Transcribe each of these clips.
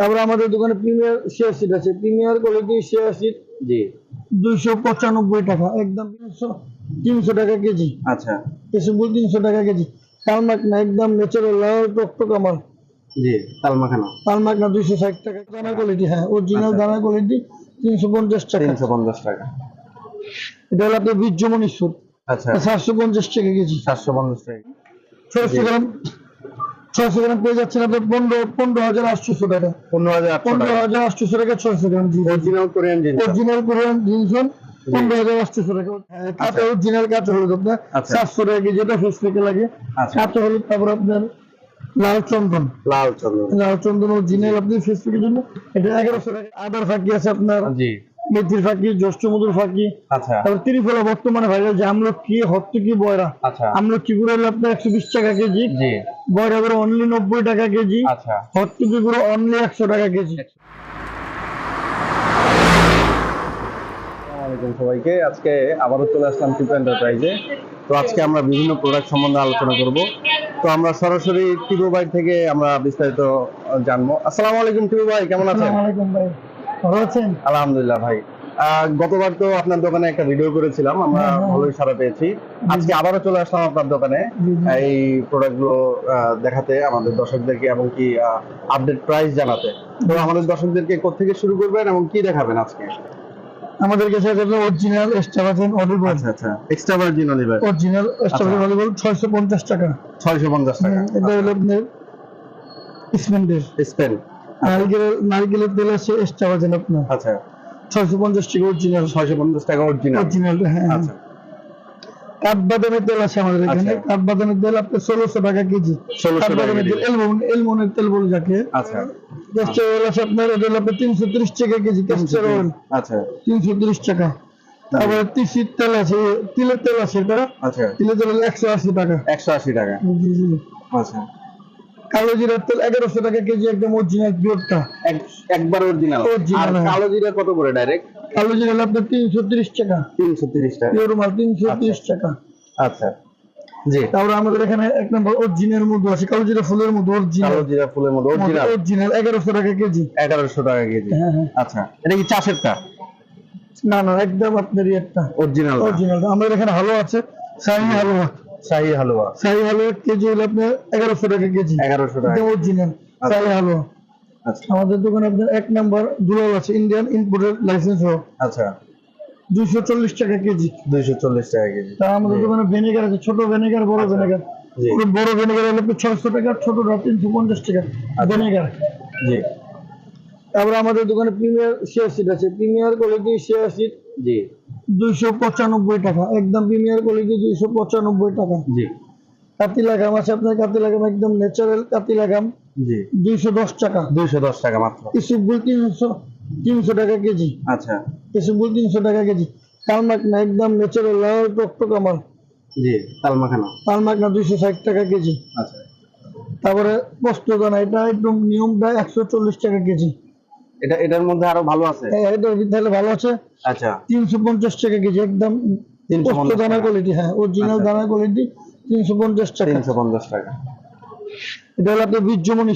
তারপরে আমাদের দোকানে প্রিমিয়ার শেয়ার সিট আছে। প্রিমিয়ার কোয়ালিটি শেয়ার সিট জি। দুইশো পঁচানব্বই টাকা একদম তিনশো তিনশো টাকা কেজি। আচ্ছা। এসবগুলো তিনশো টাকা কেজি। তালমাক না একদম ন্যাচারাল লাল টকটক আমার। জি তাল মাখানো তালমাক না দুইশো ষাট টাকা দানা কোয়ালিটি হ্যাঁ অরিজিনাল দানা কোয়ালিটি তিনশো পঞ্চাশ টাকা। তিনশো পঞ্চাশ টাকা। এটা হলো আপনার বীর্যমণি সুট আচ্ছা। সাতশো পঞ্চাশ টাকা কেজি। সাতশো পঞ্চাশ টাকা। ছয়শো গ্রাম। ছয়শো গ্রাম পেয়ে যাচ্ছেন আপনার পনেরো পনেরো হাজার আটশোশো টাকা। পনেরো হাজার পনেরো হাজার আটশোশো টাকা ছয়শো gram original Korean original Korean পনেরো হাজার আটশোশো টাকা। হ্যাঁ, কাঁচা অরিজিনাল কাঁচা হলুদ আপনার আচ্ছা। সাতশো টাকা এটা ফেস লাগে। আচ্ছা। কাঁচা হলুদ তারপর আপনার লাল চন্দন লাল চন্দন লাল চন্দন অরিজিনাল আপনি ফেস প্যাকের জন্য। এটা এগারোশো টাকা। আদার ফাঁকি আছে আপনার। জি। মেথির ফাঁকি জ্যৈষ্ঠ মধুর ফাঁকি আচ্ছা। তারপর ত্রিফলা বর্তমানে ভাইরাল যে আমলকি হর্তকি বয়রা। আচ্ছা। আমলকি গুঁড়ো হলো আপনার একশো বিশ টাকা কেজি বয়রা গুঁড়ো অনলি নব্বই টাকা কেজি আচ্ছা। হর্তকি গুঁড়ো অনলি একশো টাকা কেজি। আলাইকুম সবাইকে। আজকে আবারও চলে আসলাম টিপু এন্টারপ্রাইজে তো আজকে আমরা বিভিন্ন প্রোডাক্ট সম্বন্ধে আলোচনা করব। তো আমরা সরাসরি টিপু ভাই থেকে আমরা বিস্তারিত জানব। আসসালামু আলাইকুম টিপু ভাই কেমন আছেন? ভাই। ভালো আছেন? আলহামদুলিল্লাহ ভাই। গতবার তো আপনার দোকানে একটা ভিডিও করেছিলাম আমরা হ্যাঁ, হ্যাঁ। ভালোই সারা পেয়েছি। আজকে আবারও চলে আসলাম আপনার দোকানে। এই প্রোডাক্টগুলো দেখাতে আমাদের দর্শকদেরকে এবং কি আপডেট প্রাইস জানাতে। তো আমাদের দর্শকদেরকে কোথেকে শুরু করবেন এবং কি দেখাবেন আজকে? আমাদের কাছে আছে অরিজিনাল অলিভ আচ্ছা আচ্ছা। Extra virgin olive oil original olive ছয়শো পঞ্চাশ টাকা। ছয়শো পঞ্চাশ টাকা। এটা হলো আপনার স্পেন্ডের স্পেন নারকেলের নারকেলের তেল আছে এস্টাবাজেন আপনার। আচ্ছা। ছয়শো পঞ্চাশ টাকা অরিজিনাল ছয়শো পঞ্চাশ টাকা অরিজিনাল অরিজিনাল হ্যাঁ। আচ্ছা। কাঠবাদামের তেল আছে আমাদের এখানে। আচ্ছা। কাঠবাদামের তেল আপনার ষোলোশো টাকা কেজি। কাঠবাদামের তেল এলমন এলমনের তেল বলে যাকে। আচ্ছা। ক্যাস্টার অয়েল আছে আপনার হলো আপনার তিনশো ত্রিশ টাকা কেজি ক্যাস্টার অয়েল আচ্ছা। তিনশো ত্রিশ টাকা। তারপরে তিসির তেল আছে তিলের তেল আছে এটা। আচ্ছা। তিলের তেল একশো আশি টাকা। একশো আশি টাকা। আচ্ছা। কালো জিরার তেল এগারোশো টাকা কেজি একদম অরিজিনাল পিওরটা একবার অরিজিনাল হ্যাঁ। কালো জিরা কত করে ডাইরেক্ট কালো জিরা আপনার তিনশো ত্রিশ টাকা। তিনশো তিরিশ টাকা। পিওর মাল তিনশো ত্রিশ টাকা। আচ্ছা। জি। তারপরে আমাদের এখানে এক নম্বর অরিজিনাল মধু আছে কালো জিরা ফুলের মধু অরিজিনাল কালো জিরা ফুলের মধ্যে অরিজিনাল অরিজিনাল এগারোশো টাকা কেজি। এগারোশো টাকা কেজি। হ্যাঁ হ্যাঁ। আচ্ছা। এটা কি চাষেরটা না না একদম আপনার ইয়েরটা অরিজিনাল অরিজিনাল আমাদের এখানে হালুয়া আছে হালুয়া। শাহি হালুয়া। শাহি হালুয়া কেজি হলো আপনার এগারোশো টাকা কেজি। এগারোশো টাকা অরিজিনাল আচ্ছা। শাহি হালুয়া। আচ্ছা। আমাদের দোকানে আপনার এক নম্বর দুলাল আছে ইন্ডিয়ান ইম্পোর্টেড লাইসেন্স সহ আচ্ছা। দুইশো চল্লিশ টাকা কেজি। দুইশো চল্লিশ টাকা কেজি। তা আমাদের। দোকানে ভিনেগার আছে ছোট ভিনেগার বড় আচ্ছা। ভিনেগার জি। বড় ভিনেগার হলো ছয়শো টাকা ছোটটা তিনশো পঞ্চাশ টাকা আচ্ছা। ভিনেগার জি। তারপরে আমাদের দোকানে প্রিমিয়ার শেয়ার সিট আছে। প্রিমিয়ার কোয়ালিটি শেয়ার সিট জি। দুইশো পঁচানব্বই টাকা। একদম প্রিমিয়ার কোয়ালিটি দুইশো পঁচানব্বই টাকা। জি। কাতি লাগাম আছে আপনার কাতি লাগাম একদম ন্যাচারাল কাতি লাগাম। জি। দুইশো দশ টাকা। দুইশো দশ টাকা মাত্র। ইসুবগুল তিনশো তিনশো টাকা কেজি। আচ্ছা। ইসুবগুল তিনশো টাকা কেজি। তালমাক না একদম ন্যাচারাল লাল টকটক আমার। জি তাল মাখানো তালমাক না দুইশো ষাট টাকা কেজি। আচ্ছা। তারপরে পোস্তদানা এটা একদম নিয়মটা একশো চল্লিশ টাকা কেজি। এটা এটার মধ্যে আরও ভালো আছে? তাহলে ভালো আছে। আচ্ছা। তিনশো পঞ্চাশ টাকা কেজি একদম 350 পোস্ত দানা কোয়ালিটি হ্যাঁ অরিজিনাল আচ্ছা। কোয়ালিটি তিনশো পঞ্চাশ টাকা। তিনশো পঞ্চাশ টাকা। এটা হলো আপনার বীর্যমণি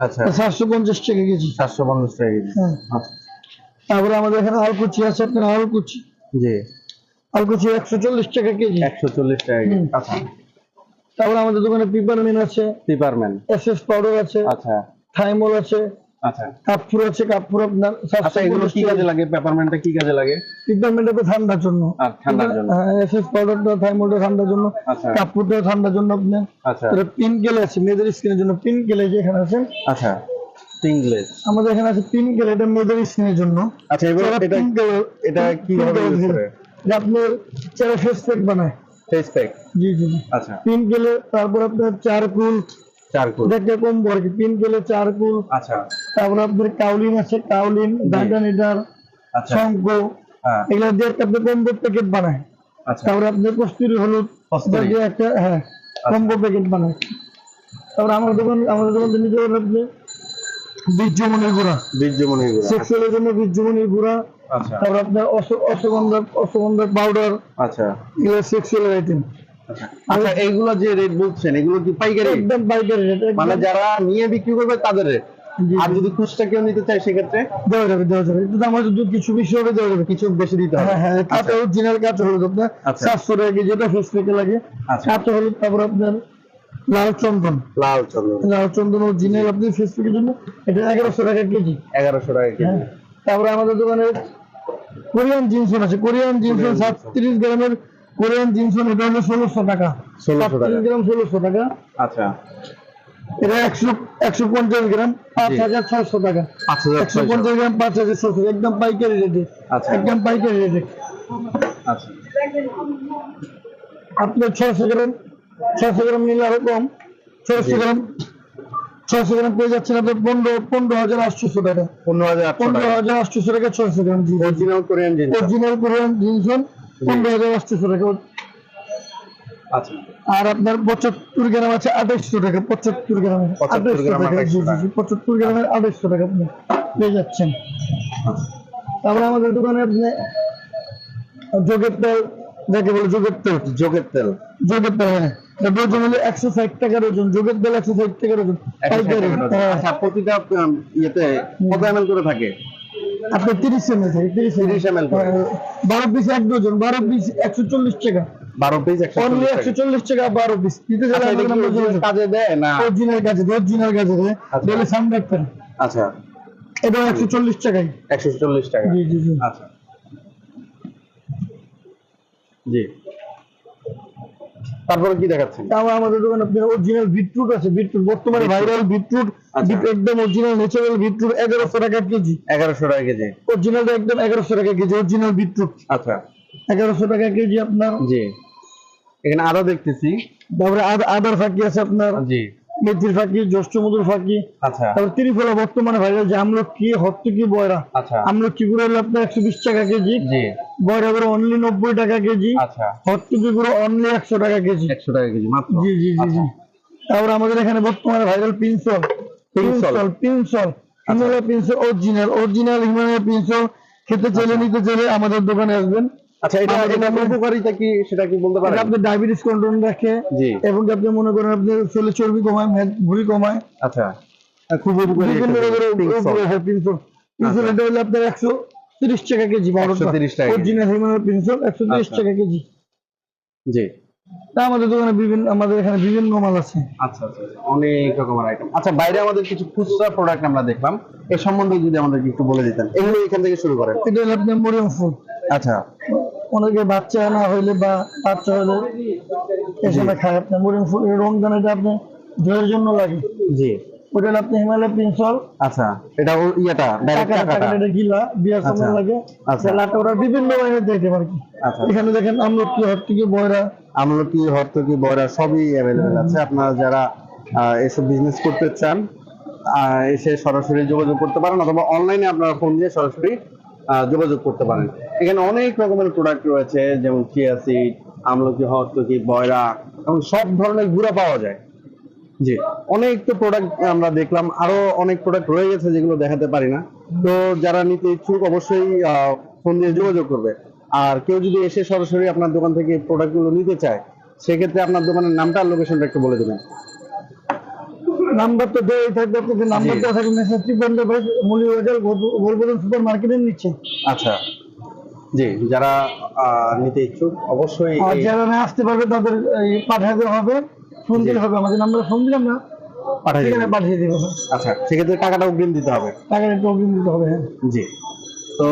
আচ্ছা। সাতশো পঞ্চাশ টাকা কেজি। সাতশো পঞ্চাশ টাকা কেজি। হ্যাঁ। আচ্ছা। তারপরে আমাদের এখানে আলকুচি আছে আপনার আলকুচি। জি। আলকুচি একশো চল্লিশ টাকা কেজি। একশো চল্লিশ টাকা কেজি। আচ্ছা। তারপরে আমাদের দোকানে পিপারমিন আছে। পিপারম্যান এসএস পাউডার আছে। আচ্ছা। থাইমল আছে। আচ্ছা। আছে আপনার আচ্ছা এগুলো কি কাজে লাগে? পেপারম্যানটা কি কাজে লাগে? পিপারমিনটা তো ঠান্ডার জন্য। ঠান্ডার জন্য। এসএস পাউডারটা থাইমলটা ঠান্ডার জন্য। আচ্ছা। ঠান্ডার জন্য আপনার আচ্ছা। পিন গেলে আছে মেয়েদের স্কিনের জন্য পিন গেলে যে এখানে আছে। আচ্ছা আমাদের এখানে আছে পিন গেলে এটা মেয়েদের স্কিনের জন্য। আচ্ছা এগুলো এটা pink এটা কীভাবে pink ইউজ করে? আপনার চেহারা ফেস প্যাক বানায়। ফেস প্যাক জি জি জি। আচ্ছা। পিন গেলে তারপর আপনার চারকুল চারকোল দেখতে কম আচ্ছা। তারপর আপনার কাউলিন আছে কাউলিন ডান্ডানিটার আচ্ছা। শঙ্খ এগুলো দিয়ে একটা কম্বো প্যাকেট বানায়। আচ্ছা। তারপরে আপনার কস্তুরি হলুদ দিয়ে একটা হ্যাঁ কম্বো প্যাকেট বানায়। তারপর আমার দোকান দোকান থেকে নিতে পারেন আপনি বীর্যমণির গুঁড়া। বীর্যমণি এগুলো সেক্সুয়ালের জন্য বীর্যমণির গুঁড়া। আচ্ছা। তারপর আপনার অশ- অশ্বগন্ধা অশ্বগন্ধা পাউডার আচ্ছা। এগুলো সেক্সুয়াল আইটেম আচ্ছা আচ্ছা এইগুলো যে রেট বলছেন এগুলো কি পাইকারি? একদম পাইকারি রেট মানে যারা নিয়ে বিক্রি করবে তাদের রেট। আর যদি খুচরা কেউ নিতে চায় সেক্ষেত্রে? দেওয়া যাবে দেওয়া যাবে। একটু দাম হয়তো দু কিছু বেশি হবে দেওয়া যাবে। কিছু বেশি দিতে হবে। হ্যাঁ হ্যাঁ কাঁচা অরিজিনাল কাঁচা হলুদ আপনার আচ্ছা। সাতশো টাকা কেজি থেকে লাগে? আচ্ছা। কাঁচা হলুদ তারপর আপনার লাল চন্দন। লাল চন্দন। লাল চন্দন অরিজিনাল আপনি ফেস জন্য এটা এগারোশো টাকা কেজি। এগারোশো টাকা কেজি। হ্যাঁ। তারপরে আমাদের দোকানে কোরিয়ান জিনসন আছে। Korean ginseng. সাতত্রিশ গ্রামের কোরিয়ান জিনসন এটা হলো ষোলোশো টাকা। 1600 টাকা। গ্রাম ষোলোশো টাকা। আচ্ছা। এটা একশো একশো পঞ্চাশ গ্রাম পাঁচ হাজার ছয়শো টাকা। একশো পঞ্চাশ গ্রাম পাঁচ হাজার ছয়শো একদম পাইকারি রেটে আচ্ছা। একদম পাইকারি রেটে আচ্ছা। আপনার ছয়শো গ্রাম ছয়শো গ্রাম নিলে আরও কম। ছয়শো গ্রাম ছয়শো গ্রাম পেয়ে যাচ্ছেন আপনার পনেরো পনেরো হাজার আটশোশো টাকা। পনেরো হাজার পনেরো হাজার আটশোশো টাকা ছয়শো gram original Korean original Korean ginseng পনেরো হাজার আটশোশো টাকা। আচ্ছা। আর আপনার পঁচাত্তর গ্রাম আছে আঠাইশশো টাকা পঁচাত্তর গ্রাম 75 টাকা। জি 2800 জি জি পঁচাত্তর গ্রামের আঠাইশশো টাকা আপনি পেয়ে যাচ্ছেন। তারপরে আমাদের দোকানে আপনি যোগের তেল যাকে বলে যোগের তেল। যোগের তেল। যোগের তেল হ্যাঁ। ওজন হলে একশো ষাট টাকার ওজন যোগের তেল একশো ষাট টাকার ওজন। হ্যাঁ। আচ্ছা প্রতিটা ইয়েতে কত এম করে থাকে? আপনি তিরিশ এমএল থেকে তিরিশ 30 ml করে। বারো পিস এক ডজন বারো পিস একশো চল্লিশ টাকা। পিস টাকা। চল্লিশ টাকা বারো পিস দিতে গেলে আচ্ছা, এটা আমাদের কি নাম্বার original যোগাযোগ। কাজে দেয় না? অরিজিনাল গাছে অরিজিনাল গাছে আচ্ছা। বলে সামডাক্তার আচ্ছা। এটা একশো চল্লিশ টাকাই একশো চল্লিশ টাকা। জি জি জি। আচ্ছা। জি। তারপরে কি দেখাচ্ছেন? তাও আমাদের দোকানে আপনি অরিজিনাল বিটরুট আছে বিটরুট বর্তমানে ভাইরাল বিটরুট আচ্ছা। একদম অরিজিনাল ন্যাচারাল বিটরুট এগারোশো টাকা কেজি। এগারোশো টাকা কেজি। অরিজিনাল একদম এগারোশো টাকা কেজি অরিজিনাল বিটরুট আচ্ছা। এগারোশো টাকা কেজি আপনার। জি। এখানে আদা দেখতেছি। তারপরে আদ- আদার ফাঁকি আছে আপনার। জি। মেথির ফাঁকি জ্যৈষ্ঠ মধুর ফাঁকি আচ্ছা। তারপর ত্রিফলা বর্তমানে ভাইরাল যে আমলকি হর্তকি বয়রা। আচ্ছা। আমলকি গুঁড়ো হলো আপনার একশো বিশ টাকা কেজি জি। বয়রা গুঁড়ো অনলি নব্বই টাকা কেজি আচ্ছা। গুঁড়ো অনলি একশো টাকা কেজি। একশো টাকা কেজি জি জি জি জি। তারপর আমাদের এখানে বর্তমানে viral pink salt. Pink salt pink salt Himalaya pink salt original original Himalaya pink salt খেতে চাইলে নিতে চাইলে আমাদের দোকানে আসবেন। আচ্ছা এটা উপকারিতা কি সেটা কি বলতে পারেন? আপনার ডায়াবেটিস কন্ট্রোল রাখে জি। এবং আপনি মনে করেন আপনার শরীরে চর্বি কমায় ভুঁড়ি কমায় আচ্ছা। খুব উপকারী বিভিন্ন। হয় আচ্ছা। এটা হলো আপনার একশো তিরিশ টাকা কেজি বারোটা 130 টাকা অরিজিনাল হিমালয় পিনসল একশো আচ্ছা। টাকা কেজি। জি। তা আমাদের দোকানে বিভিন্ন আমাদের এখানে বিভিন্ন মাল আছে। আচ্ছা আচ্ছা আচ্ছা। অনেক রকমের আইটেম আচ্ছা বাইরে আমাদের কিছু খুচরা প্রোডাক্ট আমরা দেখলাম। এ সম্বন্ধে যদি আমাদেরকে একটু বলে দিতেন। এগুলো এখান থেকে শুরু করেন। এটা হলো আপনার মরিয়ম আচ্ছা। অনেকে বাচ্চা না হইলে বা বাচ্চা হলে এ সময় খায় আপনার মরিয়ম ফুল এই রমজান আপনি জন্য লাগে। জি। ওটা আপনি হিমালয় পিনসল। আচ্ছা এটা ইয়েটা টাকাটা এটা গিলা বিয়ার সময় আচ্ছা। লাগে। আচ্ছা। লাটা ওরা বিভিন্ন বাইরে দিতে পারে কি। আচ্ছা। এখানে দেখেন আমরা কি হট থেকে বয়রা। আমলকি হর্তকি বয়রা সবই অ্যাভেলেবেল আছে। আপনারা যারা এসব বিজনেস করতে চান এসে সরাসরি যোগাযোগ করতে পারেন অথবা অনলাইনে আপনারা ফোন দিয়ে সরাসরি যোগাযোগ করতে পারেন। এখানে অনেক রকমের প্রোডাক্ট রয়েছে, যেমন চিয়া সিড আমলকি হর্তকি বয়রা এবং সব ধরনের গুঁড়া পাওয়া যায়। জি, অনেক তো প্রোডাক্ট আমরা দেখলাম, আরও অনেক প্রোডাক্ট রয়ে গেছে যেগুলো দেখাতে পারি না। তো যারা নিতে ইচ্ছুক অবশ্যই ফোন দিয়ে যোগাযোগ করবে। আর কেউ যদি এসে সরাসরি আপনার দোকান থেকে প্রোডাক্টগুলো নিতে চায়, সেক্ষেত্রে আপনার দোকানের নামটা আর লোকেশনটা একটু বলে দেবেন। নাম্বার তো দেওয়াই থাকবে নাম্বার দেওয়া থাকবে ভাই মুলি গোলবদন সুপার আচ্ছা। জি যারা নিতে ইচ্ছুক অবশ্যই আর যারা না আসতে পারবে তাদের পাঠাতে হবে ফোন দিলে হবে আমাদের নাম্বার ফোন পাঠিয়ে সেখানে পাঠিয়ে দিবে। আচ্ছা সেক্ষেত্রে টাকাটা অগ্রিম দিতে হবে। টাকার একটু অগ্রিম দিতে হবে হ্যাঁ। জি। তো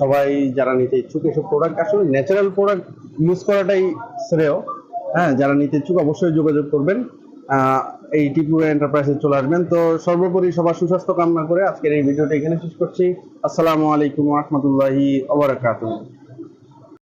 সবাই যারা নিতে ইচ্ছুক এসব প্রোডাক্ট আসলে ন্যাচারাল প্রোডাক্ট ইউজ করাটাই শ্রেয়। হ্যাঁ যারা নিতে ইচ্ছুক অবশ্যই যোগাযোগ করবেন। এই টিপুরা এন্টারপ্রাইজে চলে আসবেন। তো সর্বোপরি সবার সুস্বাস্থ্য কামনা করে আজকের এই ভিডিওটা এখানে শেষ করছি। আসসালামু আলাইকুম রহমতুল্লাহি ওবরাকাতুহ